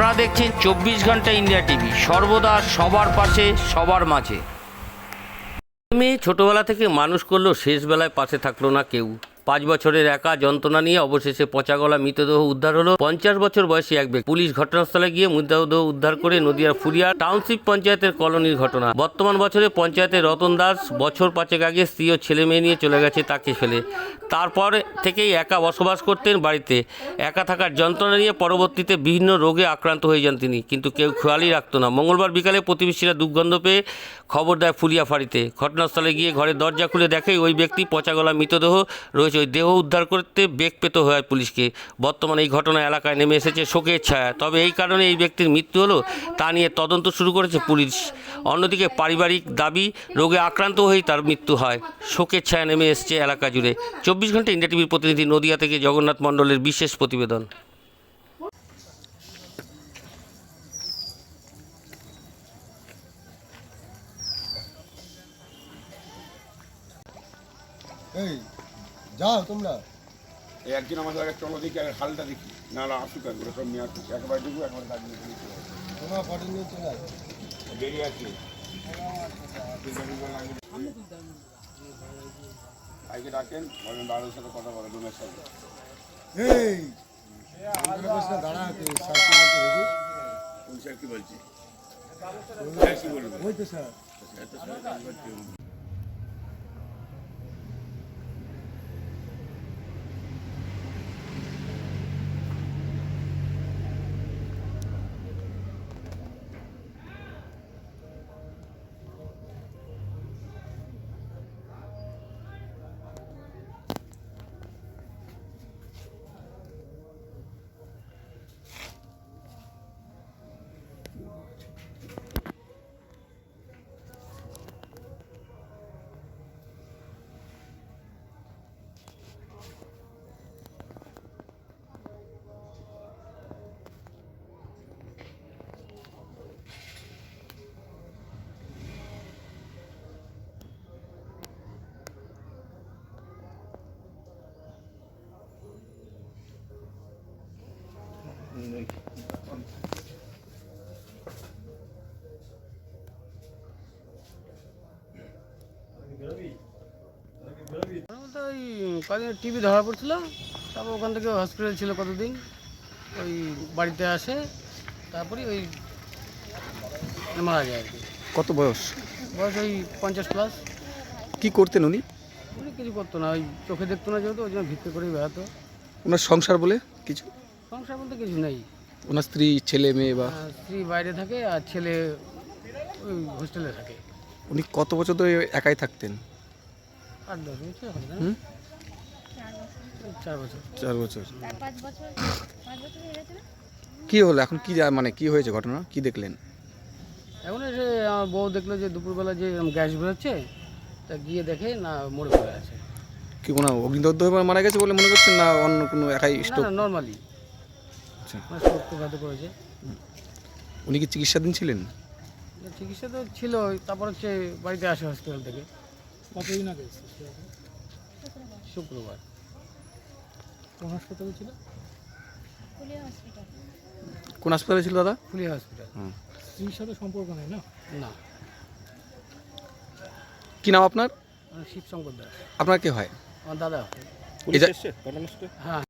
আপনারা দেখছেন চব্বিশ ঘণ্টা ইন্ডিয়া টিভি। সর্বদা সবার পাশে, সবার মাঝে। মেয়ে ছোটবেলা থেকে মানুষ করলেও শেষবেলায় পাশে থাকল না কেউ। পাঁচ বছরের একা যন্ত্রণা নিয়ে অবশেষে পচা গলা মৃতদেহ উদ্ধার হলো। পঞ্চাশ বছর বয়সী এক ব্যক্তি। পুলিশ ঘটনাস্থলে গিয়ে মৃতদেহ উদ্ধার করে নদিয়ার ফুরিয়া টাউনশিপ পঞ্চায়েতের কলোনির ঘটনা। বর্তমান বছরে পঞ্চায়েতের রতন দাস বছর পাঁচেক আগে স্ত্রী ও ছেলে মেয়ে নিয়ে চলে গেছে তাকে ফেলে। তারপর থেকেই একা বসবাস করতেন বাড়িতে। একা থাকার যন্ত্রণা নিয়ে পরবর্তীতে বিভিন্ন রোগে আক্রান্ত হয়ে যান তিনি। কিন্তু কেউ খেয়ালই রাখতো না। মঙ্গলবার বিকালে প্রতিবেশীরা দুর্গন্ধ পেয়ে খবর দেয় ফুলিয়া ফাঁড়িতে। ঘটনাস্থলে গিয়ে ঘরের দরজা খুলে দেখে ওই ব্যক্তি পচা গলা মৃতদেহ রয়েছে ওই দেহ উদ্ধার করতে বেগ পেতে হয় পুলিশকে। বর্তমানে এই ঘটনা এলাকায় নেমে এসেছে শোকের ছায়া। তবে এই কারণে এই ব্যক্তির মৃত্যু হলো, তা নিয়ে তদন্ত শুরু করেছে পুলিশ। অন্যদিকে পারিবারিক দাবি, রোগে আক্রান্ত হয়েই তার মৃত্যু হয়। শোকের ছায়া নেমে এসেছে এলাকা জুড়ে। চব্বিশ ঘণ্টা ইন্ডিয়া টিভির প্রতিনিধি নদিয়া থেকে জগন্নাথ মণ্ডলের বিশেষ প্রতিবেদন। এই যাও তোমরা। এই একদিন আমাদের আগে চলো দেখি আগে হালটা দেখি। না না আসুক একবার সব নিয়ে আসুক। একবার ঢুকবো একবার দাঁড়িয়ে তোমরা পরে নিয়ে চলে আসো বেরিয়ে আসি ভাইকে ডাকেন বলেন দাদুর সাথে কথা বলে রুমের সাথে। এই আমাদের বসে দাঁড়া আছে সাথে সাথে দেখি কোন স্যার কি বলছি? ওই তো স্যার ওই কদিন টিভি ধরা পড়ছিল তারপর ওখান থেকে হসপিটাল ছিল কতদিন ওই বাড়িতে আসে তারপরে ওই মারা যায় আর কি। কত বয়স? বয়স ওই পঞ্চাশ প্লাস কি করতেন উনি? উনি কিছু করতো না ওই চোখে দেখতো না যেহেতু ওই জন্য ভিক্ষে করেই বেড়াতো। ওনার সংসার বলে কিছু? সংসার বলতে কিছু নেই। ওনার স্ত্রী ছেলে মেয়ে বা? স্ত্রী বাইরে থাকে আর ছেলে ওই হোস্টেলে থাকে। উনি কত বছর ধরে একাই থাকতেন? আট দশ বছর হবে না? হুম? চার বছর। চার বছর। চার পাঁচ বছর পাঁচ বছর হয়ে গেছে না? কি হলো? এখন কি যা- মানে কি হয়েছে ঘটনা? কি দেখলেন? এখন এসে আমার বউ দেখল যে দুপুরবেলা যে গ্যাস বেরোচ্ছে তা গিয়ে দেখে না মরে পড়ে আছে। কি কোনো অগ্নিদগ্ধ হয়ে মারা গেছে বলে মনে করছেন না অন্য কোনো একাই না স্টোক না নর্মালি আচ্ছা। মানে করেছে। উনি কি চিকিৎসাধীন ছিলেন? চিকিৎসা তো ছিল তারপর হচ্ছে বাড়িতে আসে হসপিটাল থেকে। কতদিন আগে শুক্রবার। কোন হাসপাতালে ছিল? কোন হাসপাতালে ছিল দাদা? ফুলিয়া হসপিটাল হুম। স্ত্রীর সাথে সম্পর্ক নেই না? না। কি নাম আপনার? শিবশঙ্কর দাস। আপনার কে হয়? আমার দাদা। হ্যাঁ।